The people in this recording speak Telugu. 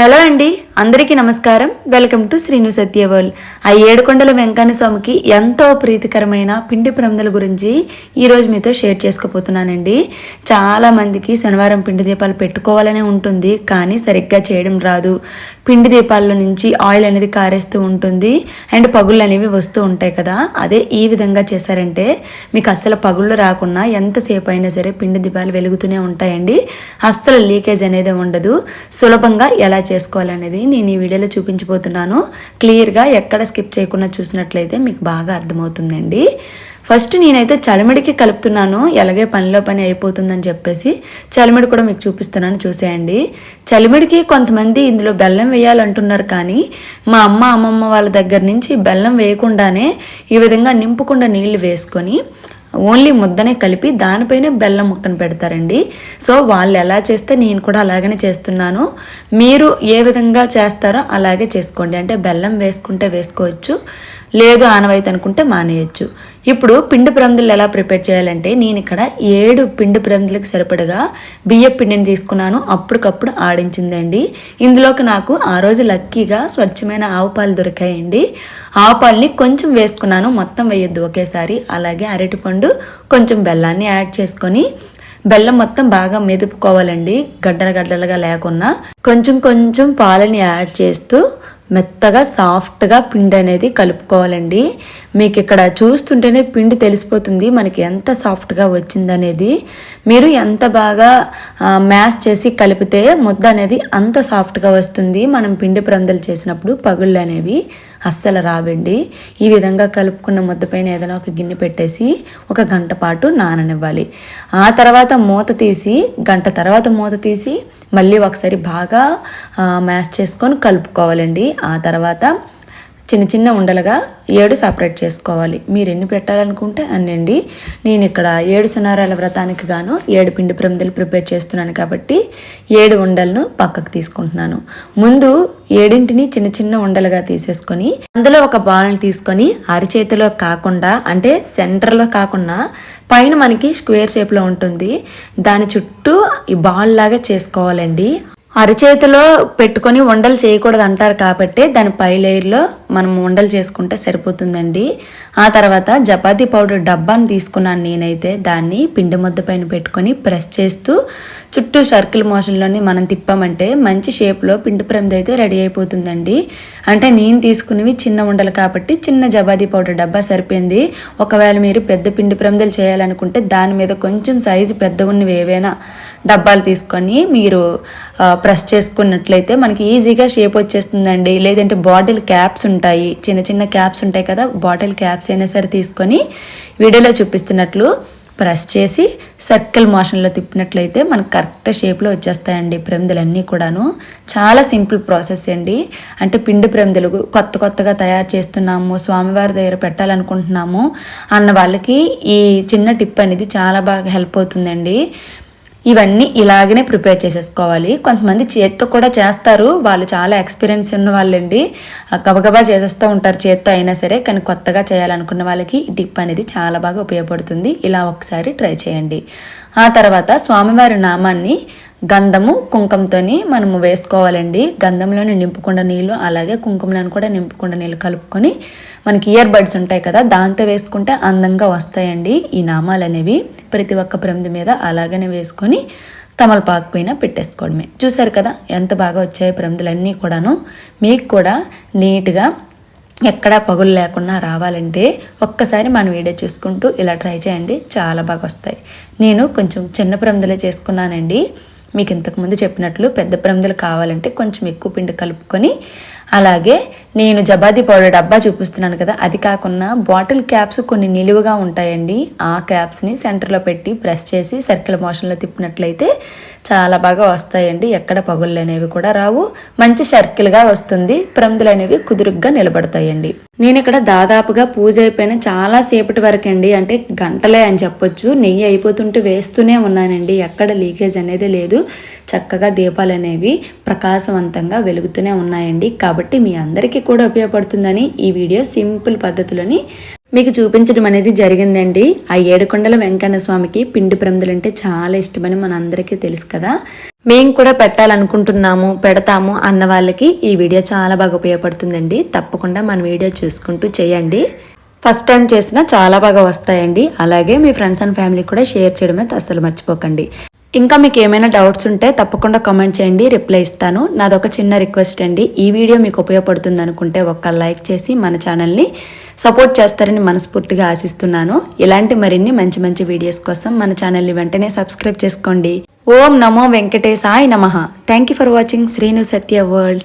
హలో అండి అందరికీ నమస్కారం. వెల్కమ్ టు శ్రీను సత్యవల్ ఆ ఏడుకొండల వెంకన్న స్వామికి ఎంతో ప్రీతికరమైన పిండి ప్రమదల గురించి ఈరోజు మీతో షేర్ చేసుకోబోతున్నానండి. చాలా మందికి శనివారం పిండి దీపాలు పెట్టుకోవాలనే ఉంటుంది కానీ సరిగ్గా చేయడం రాదు. పిండి దీపాల్లో నుంచి ఆయిల్ అనేది కారేస్తూ ఉంటుంది. అండ్ పగుళ్ళు అనేవి వస్తూ ఉంటాయి కదా. అదే ఈ విధంగా చేశారంటే మీకు అస్సలు పగుళ్ళు రాకుండా ఎంతసేపు అయినా సరే పిండి దీపాలు వెలుగుతూనే ఉంటాయండి. అస్సలు లీకేజ్ అనేది ఉండదు. సులభంగా ఎలా చేసుకోవాలనేది నేను ఈ వీడియోలో చూపించబోతున్నాను. క్లియర్గా ఎక్కడ స్కిప్ చేయకుండా చూసినట్లయితే మీకు బాగా అర్థమవుతుందండి. ఫస్ట్ నేనైతే చలిమిడికి కలుపుతున్నాను. ఎలాగే పనిలో పని అయిపోతుందని చెప్పేసి చలిమిడి కూడా మీకు చూపిస్తున్నాను చూసేయండి. చలిమిడికి కొంతమంది ఇందులో బెల్లం వేయాలంటున్నారు కానీ మా అమ్మ అమ్మమ్మ వాళ్ళ దగ్గర నుంచి బెల్లం వేయకుండానే ఈ విధంగా నింపుకుండా నీళ్ళు వేసుకొని ఓన్లీ ముద్దనే కలిపి దానిపైనే బెల్లం ముక్కను పెడతారండి. సో వాళ్ళు ఎలా చేస్తే నేను కూడా అలాగనే చేస్తున్నాను. మీరు ఏ విధంగా చేస్తారో అలాగే చేసుకోండి. అంటే బెల్లం వేసుకుంటే వేసుకోవచ్చు లేదు ఆనవాయితీ అనుకుంటే మానేయచ్చు. ఇప్పుడు పిండి ప్రమిదలు ఎలా ప్రిపేర్ చేయాలంటే నేను ఇక్కడ ఏడు పిండి ప్రమిదలకు సరిపడగా బియ్య పిండిని తీసుకున్నాను. అప్పటికప్పుడు ఆడించిందండి. ఇందులోకి నాకు ఆ రోజు లక్కీగా స్వచ్ఛమైన ఆవు పాలు దొరికాయండి. ఆవు పాలని కొంచెం వేసుకున్నాను. మొత్తం వేయొద్దు ఒకేసారి. అలాగే అరటిపండు కొంచెం బెల్లాన్ని యాడ్ చేసుకొని బెల్లం మొత్తం బాగా మెదుపుకోవాలండి. గడ్డల గడ్డలుగా లేకుండా కొంచెం కొంచెం పాలని యాడ్ చేస్తూ మెత్తగా సాఫ్ట్గా పిండి అనేది కలుపుకోవాలండి. మీకు ఇక్కడ చూస్తుంటేనే పిండి తెలిసిపోతుంది మనకి ఎంత సాఫ్ట్గా వచ్చిందనేది. మీరు ఎంత బాగా మ్యాష్ చేసి కలిపితే ముద్ద అనేది అంత సాఫ్ట్గా వస్తుంది. మనం పిండి ప్రందలు చేసినప్పుడు పగుళ్ళు అనేవి. అస్సలు రావండి. ఈ విధంగా కలుపుకున్న ముద్దపైన ఏదైనా ఒక గిన్నె పెట్టేసి ఒక గంట పాటు నాననివ్వాలి. ఆ తర్వాత మూత తీసి గంట తర్వాత మూత తీసి మళ్ళీ ఒకసారి బాగా మ్యాష్ చేసుకొని కలుపుకోవాలండి. ఆ తర్వాత చిన్న చిన్న ఉండలుగా ఏడు సపరేట్ చేసుకోవాలి. మీరు ఎన్ని పెట్టాలనుకుంటే అన్నండి. నేను ఇక్కడ ఏడు సనారాల వ్రతానికి గాను ఏడు పిండి ప్రమిదలు ప్రిపేర్ చేస్తున్నాను కాబట్టి ఏడు ఉండలను పక్కకు తీసుకుంటున్నాను. ముందు ఏడింటిని చిన్న చిన్న ఉండలుగా తీసేసుకొని అందులో ఒక బాల్ని తీసుకొని అరిచేతిలో కాకుండా అంటే సెంటర్లో కాకుండా పైన మనకి స్క్వేర్ షేప్లో ఉంటుంది. దాని చుట్టూ ఈ బాల్ లాగా చేసుకోవాలండి. అరచేతిలో పెట్టుకొని ఉండలు చేయకూడదు అంటారు కాబట్టి దాని పై లేయర్లో మనం ఉండలు చేసుకుంటే సరిపోతుందండి. ఆ తర్వాత చపాతీ పౌడర్ డబ్బాని తీసుకున్నాను నేనైతే. దాన్ని పిండి ముద్ద పైన పెట్టుకొని ప్రెస్ చేస్తూ చుట్టూ సర్కిల్ మోషన్లోని మనం తిప్పామంటే మంచి షేప్లో పిండి ప్రమిద అయితే రెడీ అయిపోతుందండి. అంటే నేను తీసుకునేవి చిన్న ఉండలు కాబట్టి చిన్న జబాదీ పౌడర్ డబ్బా సరిపోయింది. ఒకవేళ మీరు పెద్ద పిండి ప్రమిదలు చేయాలనుకుంటే దాని మీద కొంచెం సైజు పెద్ద ఉన్నవి ఏవైనా డబ్బాలు తీసుకొని మీరు ప్రెస్ చేసుకున్నట్లయితే మనకి ఈజీగా షేప్ వచ్చేస్తుందండి. లేదంటే బాటిల్ క్యాప్స్ ఉంటాయి. చిన్న చిన్న క్యాప్స్ ఉంటాయి కదా బాటిల్ క్యాప్స్ అయినా సరే తీసుకొని వీడియోలో చూపిస్తున్నట్లు ప్రెస్ చేసి సర్కిల్ మోషన్లో తిప్పినట్లయితే మనకు కరెక్ట్ షేప్లో వచ్చేస్తాయండి ప్రెమిదలన్నీ కూడాను. చాలా సింపుల్ ప్రాసెస్ అండి. అంటే పిండి ప్రెమిదలు కొత్త కొత్తగా తయారు చేస్తున్నాము స్వామివారి దగ్గర పెట్టాలనుకుంటున్నాము. అన్న వాళ్ళకి ఈ చిన్న టిప్ అనేది చాలా బాగా హెల్ప్ అవుతుందండి. ఇవన్నీ ఇలాగనే ప్రిపేర్ చేసేసుకోవాలి. కొంతమంది చేత్తో కూడా చేస్తారు. వాళ్ళు చాలా ఎక్స్పీరియన్స్ ఉన్న వాళ్ళండి. గబగబా చేసేస్తూ ఉంటారు చేత్తో అయినా సరే కానీ కొత్తగా చేయాలనుకున్న వాళ్ళకి ఈ టిప్ అనేది చాలా బాగా ఉపయోగపడుతుంది. ఇలా ఒకసారి ట్రై చేయండి. ఆ తర్వాత స్వామివారి నామాన్ని గంధము కుంకుమతోని మనము వేసుకోవాలండి. గంధంలోని నింపుకుండా నీళ్ళు అలాగే కుంకుమలను కూడా నింపుకుండా నీళ్ళు కలుపుకొని మనకి ఇయర్ బడ్స్ ఉంటాయి కదా దాంతో వేసుకుంటే అందంగా వస్తాయండి ఈ నామాలు అనేవి. ప్రతి ఒక్క ప్రమిది మీద అలాగనే వేసుకొని తమలపాకు పైన పెట్టేసుకోవడమే. చూసారు కదా ఎంత బాగా వచ్చాయి ప్రమిదలన్నీ కూడాను. మీకు కూడా నీట్గా ఎక్కడా పగులు లేకుండా రావాలంటే ఒక్కసారి మన వీడియో చూసుకుంటూ ఇలా ట్రై చేయండి చాలా బాగా వస్తాయి. నేను కొంచెం చిన్న ప్రమిదలే చేసుకున్నానండి. మీకు ఇంతకుముందు చెప్పినట్లు పెద్ద ప్రమిదలు కావాలంటే కొంచెం ఎక్కువ పిండి కలుపుకొని అలాగే నేను జబాదీ పౌడర్ డబ్బా చూపిస్తున్నాను కదా అది కాకుండా బాటిల్ క్యాప్స్ కొన్ని నిలువుగా ఉంటాయండి. ఆ క్యాప్స్ని సెంటర్లో పెట్టి ప్రెస్ చేసి సర్కిల్ మోషన్లో తిప్పినట్లయితే చాలా బాగా వస్తాయండి. ఎక్కడ పగుళ్ళు అనేవి కూడా రావు. మంచి సర్కిల్గా వస్తుంది. ప్రమిదలు అనేవి కుదురుగ్గా నిలబడతాయండి. నేను ఇక్కడ దాదాపుగా పూజ అయిపోయిన చాలా సేపటి వరకు అండి అంటే గంటలే అని చెప్పొచ్చు. నెయ్యి అయిపోతుంటే వేస్తూనే ఉన్నానండి. ఎక్కడ లీకేజ్ అనేది లేదు. చక్కగా దీపాలు అనేవి ప్రకాశవంతంగా వెలుగుతూనే ఉన్నాయండి. కాబట్టి కాబట్టి మీ అందరికీ కూడా ఉపయోగపడుతుందని ఈ వీడియో సింపుల్ పద్ధతిలోని మీకు చూపించడం అనేది జరిగిందండి. ఆ ఏడుకొండల వెంకన్న స్వామికి పిండి ప్రమిదలు అంటే చాలా ఇష్టమని మన అందరికీ తెలుసు కదా. మేము కూడా పెట్టాలనుకుంటున్నాము పెడతాము అన్న వాళ్ళకి ఈ వీడియో చాలా బాగా ఉపయోగపడుతుందండి. తప్పకుండా మన వీడియో చూసుకుంటూ చేయండి. ఫస్ట్ టైం చేసినా చాలా బాగా వస్తాయండి. అలాగే మీ ఫ్రెండ్స్ అండ్ ఫ్యామిలీ కూడా షేర్ చేయడమే అస్సలు మర్చిపోకండి. ఇంకా మీకు ఏమైనా డౌట్స్ ఉంటే తప్పకుండా కామెంట్ చేయండి రిప్లై ఇస్తాను. నాదొక చిన్న రిక్వెస్ట్ అండి. ఈ వీడియో మీకు ఉపయోగపడుతుంది అనుకుంటే ఒక్క లైక్ చేసి మన ఛానల్ని సపోర్ట్ చేస్తారని మనస్ఫూర్తిగా ఆశిస్తున్నాను. ఇలాంటి మరిన్ని మంచి మంచి వీడియోస్ కోసం మన ఛానల్ని వెంటనే సబ్స్క్రైబ్ చేసుకోండి. ఓం నమో వెంకటేశాయ్ నమ. Thank you for watching Srinu Satya world